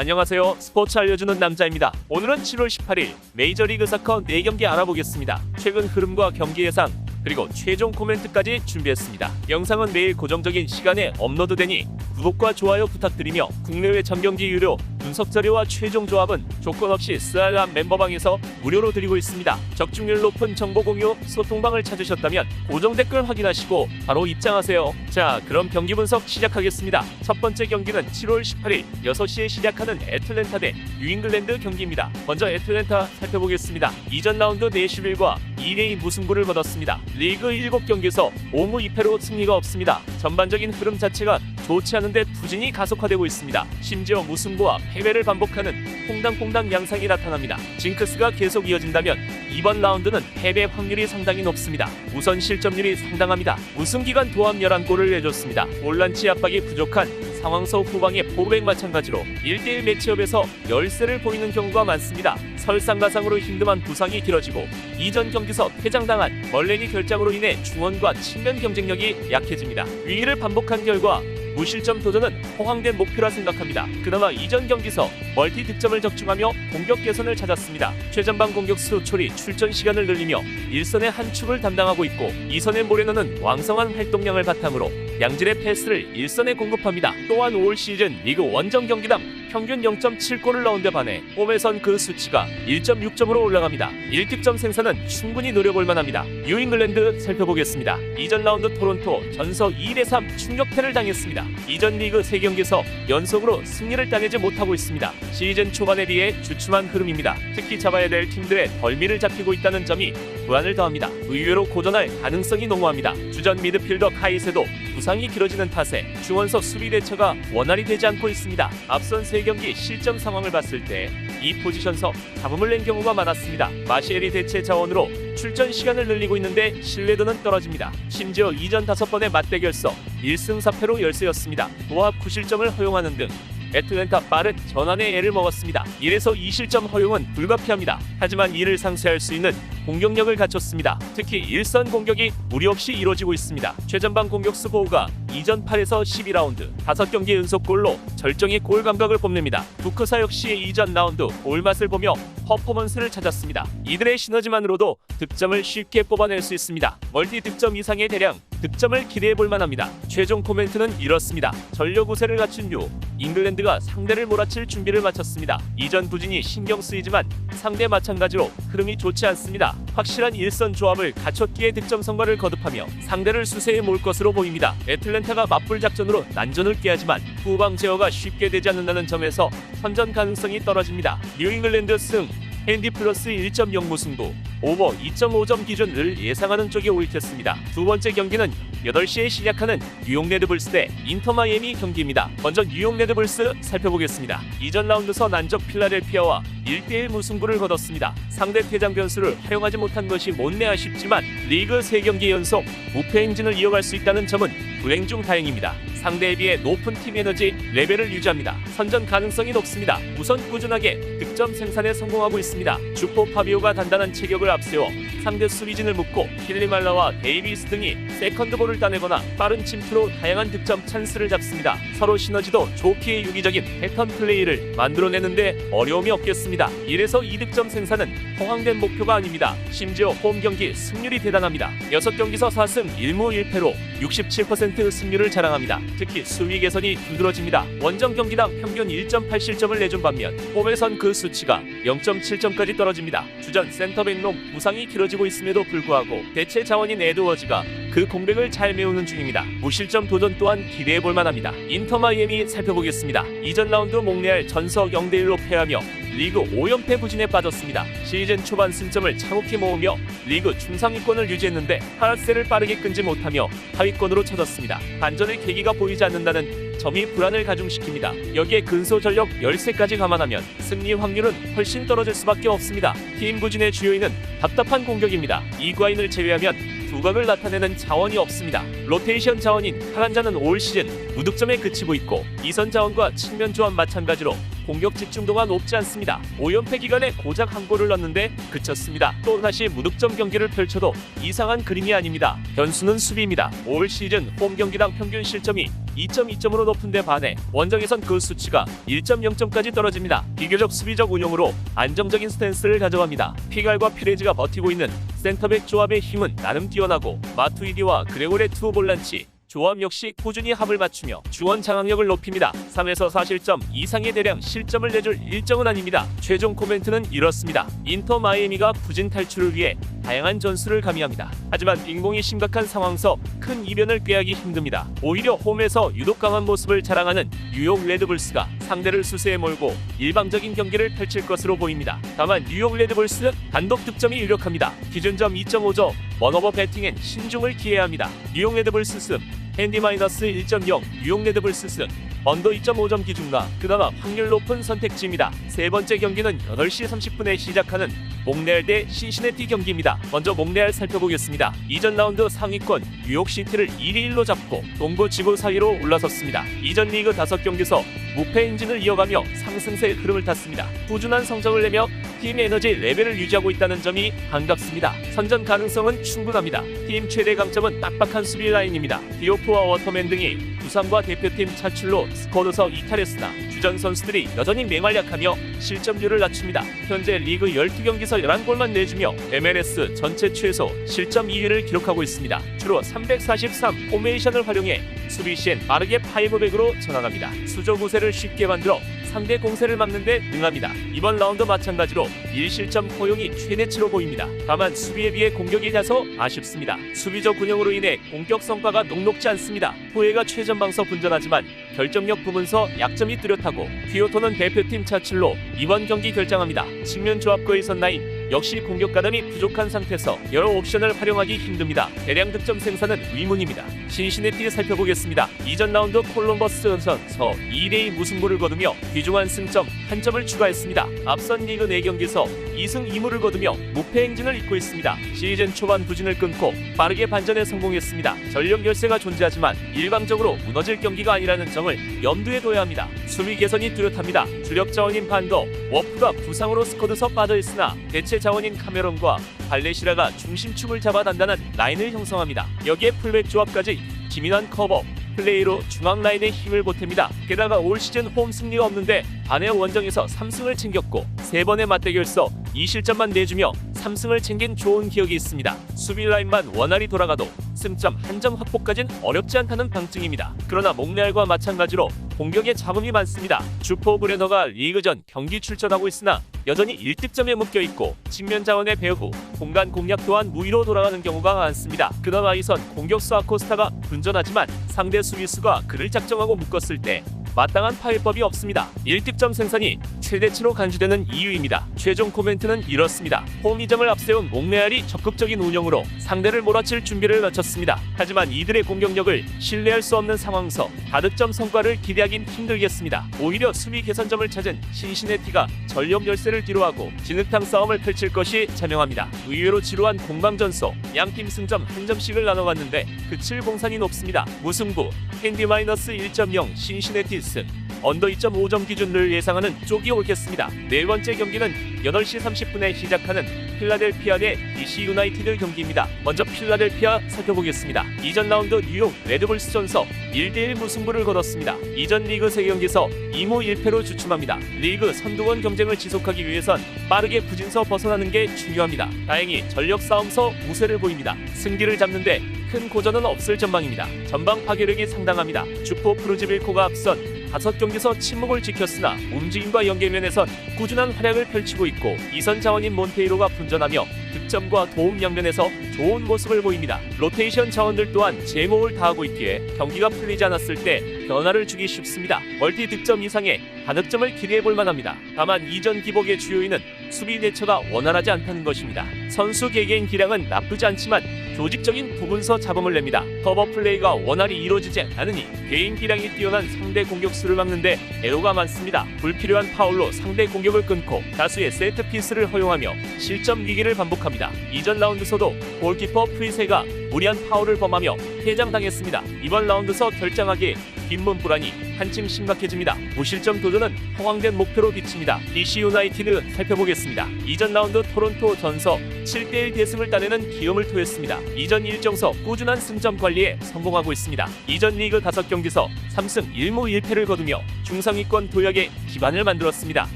안녕하세요. 스포츠 알려주는 남자입니다. 오늘은 7월 18일 메이저리그 사커 4경기 알아보겠습니다. 최근 흐름과 경기 예상 그리고 최종 코멘트까지 준비했습니다. 영상은 매일 고정적인 시간에 업로드되니 구독과 좋아요 부탁드리며 국내외 전경기 유료 분석 자료와 최종 조합은 조건 없이 스알람 멤버방에서 무료로 드리고 있습니다. 적중률 높은 정보 공유 소통방을 찾으셨다면 고정 댓글 확인하시고 바로 입장하세요. 자, 그럼 경기 분석 시작하겠습니다. 첫 번째 경기는 7월 18일 6시에 시작하는 애틀랜타 대 뉴잉글랜드 경기입니다. 먼저 애틀랜타 살펴보겠습니다. 이전 라운드 내슈빌과 2대2 무승부를 거뒀습니다. 리그 7경기에서 5무 2패로 승리가 없습니다. 전반적인 흐름 자체가 좋지 않은데 부진이 가속화되고 있습니다. 심지어 무승부와 패배를 반복하는 퐁당퐁당 양상이 나타납니다. 징크스가 계속 이어진다면 이번 라운드는 패배 확률이 상당히 높습니다. 우선 실점률이 상당합니다. 우승 기간 도합 11골을 내줬습니다. 올란치 압박이 부족한 상황서 후방의 포백 마찬가지로 1대1 매치업에서 열세를 보이는 경우가 많습니다. 설상가상으로 힘듦한 부상이 길어지고 이전 경기서 퇴장당한 멀렌이 결장으로 인해 중원과 측면 경쟁력이 약해집니다. 위기를 반복한 결과 무실점 도전은 허황된 목표라 생각합니다. 그나마 이전 경기서 멀티 득점을 적중하며 공격 개선을 찾았습니다. 최전방 공격수 초리 출전 시간을 늘리며 1선의 한 축을 담당하고 있고 2선의 모레노는 왕성한 활동량을 바탕으로 양질의 패스를 1선에 공급합니다. 또한 올 시즌 리그 원정 경기당 평균 0.7골을 넣은 데 반해 홈에선 그 수치가 1.6점으로 올라갑니다. 1득점 생산은 충분히 노려볼 만합니다. 뉴잉글랜드 살펴보겠습니다. 이전 라운드 토론토 전서 2대3 충격패를 당했습니다. 이전 리그 3경기에서 연속으로 승리를 따내지 못하고 있습니다. 시즌 초반에 비해 주춤한 흐름입니다. 특히 잡아야 될 팀들의 벌미를 잡히고 있다는 점이 불안을 더합니다. 의외로 고전할 가능성이 농후합니다. 주전 미드필더 카이세도 부상이 길어지는 탓에 중원석 수비 대처가 원활히 되지 않고 있습니다. 앞선 3경기 실점 상황을 봤을 때 이 포지션서 잡음을 낸 경우가 많았습니다. 마시엘이 대체 자원으로 출전 시간을 늘리고 있는데 신뢰도는 떨어집니다. 심지어 이전 5번의 맞대결서 1승 4패로 열세였습니다. 도합 9실점을 허용하는 등 애틀랜타 빠른 전환의 애를 먹었습니다. 1에서 2실점 허용은 불가피합니다. 하지만 이를 상쇄할 수 있는 공격력을 갖췄습니다. 특히 일선 공격이 무리 없이 이루어지고 있습니다. 최전방 공격수 보호가 이전 8에서 12라운드 5경기 연속 골로 절정의 골 감각을 뽐냅니다. 부크사 역시 이전 라운드 골 맛을 보며 퍼포먼스를 찾았습니다. 이들의 시너지만으로도 득점을 쉽게 뽑아낼 수 있습니다. 멀티 득점 이상의 대량 득점을 기대해 볼 만합니다. 최종 코멘트는 이렇습니다. 전력 우세를 갖춘 유 잉글랜드가 상대를 몰아칠 준비를 마쳤습니다. 이전 부진이 신경 쓰이지만 상대 마찬가지로 흐름이 좋지 않습니다. 확실한 일선 조합을 갖췄기에 득점 성과를 거듭하며 상대를 수세에 몰 것으로 보입니다. 애틀랜타가 맞불 작전으로 난전을 깨하지만 후방 제어가 쉽게 되지 않는다는 점에서 선전 가능성이 떨어집니다. 뉴잉글랜드 승 핸디 플러스 1.0 무승부 오버 2.5점 기준을 예상하는 쪽이 옳겠습니다. 두 번째 경기는 8시에 시작하는 뉴욕 레드불스 대 인터 마이애미 경기입니다. 먼저 뉴욕 레드불스 살펴보겠습니다. 이전 라운드서 난적 필라델피아와 1대1 무승부를 거뒀습니다. 상대 퇴장 변수를 활용하지 못한 것이 못내 아쉽지만 리그 3경기 연속 무패 행진을 이어갈 수 있다는 점은 불행 중 다행입니다. 상대에 비해 높은 팀 에너지 레벨을 유지합니다. 선전 가능성이 높습니다. 우선 꾸준하게 득점 생산에 성공하고 있습니다. 주포 파비오가 단단한 체격을 앞세워 상대 수비진을 묶고 킬리말라와 데이비스 등이 세컨드볼을 따내거나 빠른 침투로 다양한 득점 찬스를 잡습니다. 서로 시너지도 좋기에 유기적인 패턴 플레이를 만들어내는데 어려움이 없겠습니다. 1에서 2득점 생산은 허황된 목표가 아닙니다. 심지어 홈 경기 승률이 대단합니다. 6경기서 4승 1무 1패로 67% 승률을 자랑합니다. 특히 수위 개선이 두드러집니다. 원정 경기당 평균 1.8실점을 내준 반면 홈에선 그 수치가 0.7점까지 떨어집니다. 주전 센터백놈 부상이 길어지고 있음에도 불구하고 대체 자원인 에드워즈가 그 공백을 잘 메우는 중입니다. 무실점 도전 또한 기대해 볼 만합니다. 인터 마이애미 살펴보겠습니다. 이전 라운드 몽레알 전석 0대1로 패하며 리그 5연패 부진에 빠졌습니다. 시즌 초반 승점을 차곡히 모으며 리그 중상위권을 유지했는데 하락세를 빠르게 끊지 못하며 하위권으로 쳐졌습니다. 반전의 계기가 보이지 않는다는 점이 불안을 가중시킵니다. 여기에 근소 전력 10세까지 감안하면 승리 확률은 훨씬 떨어질 수밖에 없습니다. 팀 부진의 주요인은 답답한 공격입니다. 이과인을 제외하면 두각을 나타내는 자원이 없습니다. 로테이션 자원인 카란자는 올 시즌 무득점에 그치고 있고 이선 자원과 측면 조합 마찬가지로 공격 집중도가 높지 않습니다. 5연패 기간에 고작 한 골을 넣는데 그쳤습니다. 또다시 무득점 경기를 펼쳐도 이상한 그림이 아닙니다. 변수는 수비입니다. 올 시즌 홈 경기당 평균 실점이 2.2점으로 높은 데 반해 원정에선 그 수치가 1.0점까지 떨어집니다. 비교적 수비적 운용으로 안정적인 스탠스를 가져갑니다. 피갈과 피레즈가 버티고 있는 센터백 조합의 힘은 나름 뛰어나고 마투이디와 그레고레 투 볼란치 조합 역시 꾸준히 합을 맞추며 주원 장악력을 높입니다. 3에서 4실점 이상의 대량 실점을 내줄 일정은 아닙니다. 최종 코멘트는 이렇습니다. 인터 마이애미가 부진 탈출을 위해 다양한 전술을 가미합니다. 하지만 빙봉이 심각한 상황서 큰 이변을 꾀하기 힘듭니다. 오히려 홈에서 유독 강한 모습을 자랑하는 뉴욕 레드불스가 상대를 수세에 몰고 일방적인 경기를 펼칠 것으로 보입니다. 다만 뉴욕 레드불스는 단독 득점이 유력합니다. 기준점 2.5점, 원오버 배팅엔 신중을 기해야 합니다. 뉴욕 레드불스 승 핸디 마이너스 1.0 뉴욕 레드불스 승 언더 2.5점 기준과 그나마 확률 높은 선택지입니다. 세 번째 경기는 8시 30분에 시작하는 몽레알 대 신시내티 경기입니다. 먼저 몽레알 살펴보겠습니다. 이전 라운드 상위권 뉴욕시티를 1위 1로 잡고 동부 지구 사이로 올라섰습니다. 이전 리그 5경기에서 무패 행진을 이어가며 상승세 흐름을 탔습니다. 꾸준한 성적을 내며 팀 에너지 레벨을 유지하고 있다는 점이 반갑습니다. 선전 가능성은 충분합니다. 팀 최대 강점은 빡빡한 수비 라인입니다. 디오프와 워터맨 등이 부상과 대표팀 차출로 스쿼드서 이탈했으나 주전 선수들이 여전히 맹활약하며 실점률을 낮춥니다. 현재 리그 12경기에서 11골만 내주며 MLS 전체 최소 실점 2위를 기록하고 있습니다. 주로 343 포메이션을 활용해 수비 시엔 빠르게 파이브백으로 전환합니다. 수조 구세를 쉽게 만들어 상대 공세를 막는 데 능합니다. 이번 라운드 마찬가지로 1실점 허용이 최대치로 보입니다. 다만 수비에 비해 공격이 다소 아쉽습니다. 수비적 운영으로 인해 공격 성과가 녹록지 않습니다. 후회가 최전방서 분전하지만 결정력 부문서 약점이 뚜렷하고 퀴오토는 대표팀 차출로 이번 경기 결정합니다. 측면 조합과의 선라인 역시 공격 가담이 부족한 상태에서 여러 옵션을 활용하기 힘듭니다. 대량 득점 생산은 의문입니다. 신시내티 살펴보겠습니다. 이전 라운드 콜럼버스 전선서 2대2 무승부를 거두며 귀중한 승점 한 점을 추가했습니다. 앞선 리그 4경기에서 2승 2무를 거두며 무패 행진을 잇고 있습니다. 시즌 초반 부진을 끊고 빠르게 반전에 성공했습니다. 전력 열세가 존재하지만 일방적으로 무너질 경기가 아니라는 점을 염두에 둬야 합니다. 수비 개선이 뚜렷합니다. 주력 자원인 반도 워프가 부상으로 스쿼드서 빠져있으나 대체 자원인 카메론과 발레시라가 중심축을 잡아 단단한 라인을 형성합니다. 여기에 풀백 조합까지 기민한 커버, 플레이로 중앙 라인에 힘을 보탭니다. 게다가 올 시즌 홈 승리가 없는데 반해 원정에서 3승을 챙겼고 세 번의 맞대결서 2실점만 내주며 3승을 챙긴 좋은 기억이 있습니다. 수비 라인만 원활히 돌아가도 승점 한 점 확보까진 어렵지 않다는 방증입니다. 그러나 몽레알과 마찬가지로 공격에 잡음이 많습니다. 주포 브레너가 리그전 경기 출전하고 있으나 여전히 1득점에 묶여 있고 측면 자원의 배후, 공간 공략 또한 무위로 돌아가는 경우가 많습니다. 그나마 이선 공격수 아코스타가 분전하지만 상대 수비수가 그를 작정하고 묶었을 때 마땅한 파일법이 없습니다. 1득점 생산이 최대치로 간주되는 이유입니다. 최종 코멘트는 이렇습니다. 홈이점을 앞세운 몽레알이 적극적인 운영으로 상대를 몰아칠 준비를 마쳤습니다. 하지만 이들의 공격력을 신뢰할 수 없는 상황서 다득점 성과를 기대하긴 힘들겠습니다. 오히려 수비 개선점을 찾은 신시내티가 전력 열세를 뒤로하고 진흙탕 싸움을 펼칠 것이 자명합니다. 의외로 지루한 공방전소 양팀 승점 한 점씩을 나눠갔는데 그칠 공산이 높습니다. 무승부 핸디 마이너스 1.0 신시내티 승 언더 2.5점 기준을 예상하는 쪽이 옳겠습니다. 네 번째 경기는 8시 30분에 시작하는 필라델피아 대 DC 유나이티드 경기입니다. 먼저 필라델피아 살펴보겠습니다. 이전 라운드 뉴욕 레드불스 전서 1대1 무승부를 거뒀습니다. 이전 리그 3경기에서 2무 1패로 주춤합니다. 리그 선두권 경쟁을 지속하기 위해선 빠르게 부진서 벗어나는 게 중요합니다. 다행히 전력 싸움서 우세를 보입니다. 승기를 잡는데 큰 고전은 없을 전망입니다. 전방 파괴력이 상당합니다. 주포 프루지빌코가 앞선 다섯 경기에서 침묵을 지켰으나 움직임과 연계면에선 꾸준한 활약을 펼치고 있고 이선 자원인 몬테이로가 분전하며 득점과 도움 양면에서 좋은 모습을 보입니다. 로테이션 자원들 또한 제모를 다하고 있기에 경기가 풀리지 않았을 때 변화를 주기 쉽습니다. 멀티 득점 이상의 다득점을 기대해 볼 만합니다. 다만 이전 기복의 주요인은 수비 대처가 원활하지 않다는 것입니다. 선수 개개인 기량은 나쁘지 않지만 조직적인 부분서 잡음을 냅니다. 커버 플레이가 원활히 이루어지지 않으니 개인 기량이 뛰어난 상대 공격수를 막는데 애로가 많습니다. 불필요한 파울로 상대 공격을 끊고 다수의 세트 피스를 허용하며 실점 위기를 반복합니다. 이전 라운드서도 골키퍼 프리세가 무리한 파울을 범하며 퇴장당했습니다. 이번 라운드서 결정하기에 뒷문 불안이 한층 심각해집니다. 무실점 도전은 허황된 목표로 비칩니다. DC 유나이티드 살펴보겠습니다. 이전 라운드 토론토 전서 7대1 대승을 따내는 기염을 토했습니다. 이전 일정서 꾸준한 승점 관리에 성공하고 있습니다. 이전 리그 5경기서 3승 1무 1패를 거두며 중상위권 도약에 기반을 만들었습니다.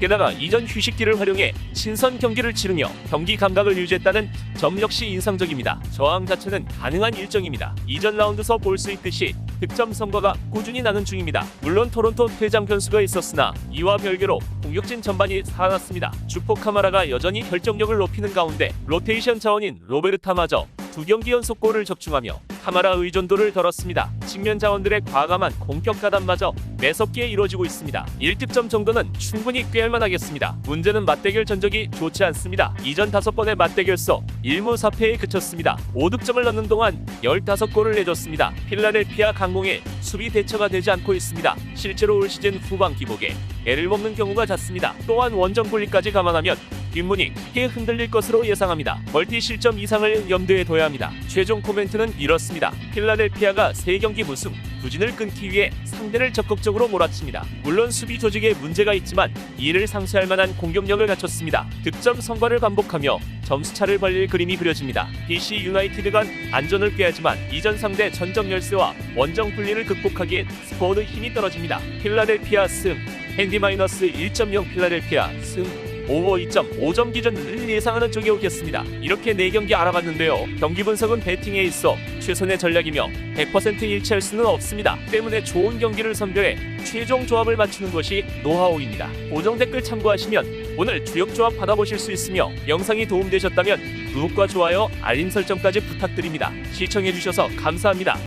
게다가 이전 휴식기를 활용해 신선 경기를 치르며 경기 감각을 유지했다는 점 역시 인상적입니다. 저항 자체는 가능한 일정입니다. 이전 라운드서 볼 수 있듯이 득점 선거가 꾸준히 나는 중입니다. 물론 토론토 퇴장 변수가 있었으나 이와 별개로 공격진 전반이 살아났습니다. 주포 카마라가 여전히 결정력을 높이는 가운데 로테이션 자원인 로베르타마저 두 경기 연속 골을 적중하며 카마라 의존도를 덜었습니다. 측면 자원들의 과감한 공격 가담마저 매섭게 이루어지고 있습니다. 1득점 정도는 충분히 꾀할 만하겠습니다. 문제는 맞대결 전적이 좋지 않습니다. 이전 5번의 맞대결서 1무 4패에 그쳤습니다. 5득점을 넣는 동안 15골을 내줬습니다. 필라델피아 강공에 수비 대처가 되지 않고 있습니다. 실제로 올 시즌 후반 기복에 애를 먹는 경우가 잦습니다. 또한 원정 분리까지 감안하면 뒷문이 크게 흔들릴 것으로 예상합니다. 멀티 실점 이상을 염두에 둬야 합니다. 최종 코멘트는 이렇습니다. 필라델피아가 3경기 무승, 부진을 끊기 위해 상대를 적극적으로 몰아칩니다. 물론 수비 조직에 문제가 있지만 이를 상쇄할 만한 공격력을 갖췄습니다. 득점 성과를 반복하며 점수차를 벌릴 그림이 그려집니다. DC 유나이티드가 안전을 꾀하지만 이전 상대 전적 열세와 원정 분리를 극복하기엔 스포드 힘이 떨어집니다. 필라델피아 승, 핸디 마이너스 1.0 필라델피아 승, 오버 2.5점 기준 을 예상하는 쪽이 오겠습니다. 이렇게 4경기 알아봤는데요. 경기 분석은 배팅에 있어 최선의 전략이며 100% 일치할 수는 없습니다. 때문에 좋은 경기를 선별해 최종 조합을 맞추는 것이 노하우입니다. 고정 댓글 참고하시면 오늘 주역 조합 받아보실 수 있으며 영상이 도움되셨다면 구독과 좋아요, 알림 설정까지 부탁드립니다. 시청해주셔서 감사합니다.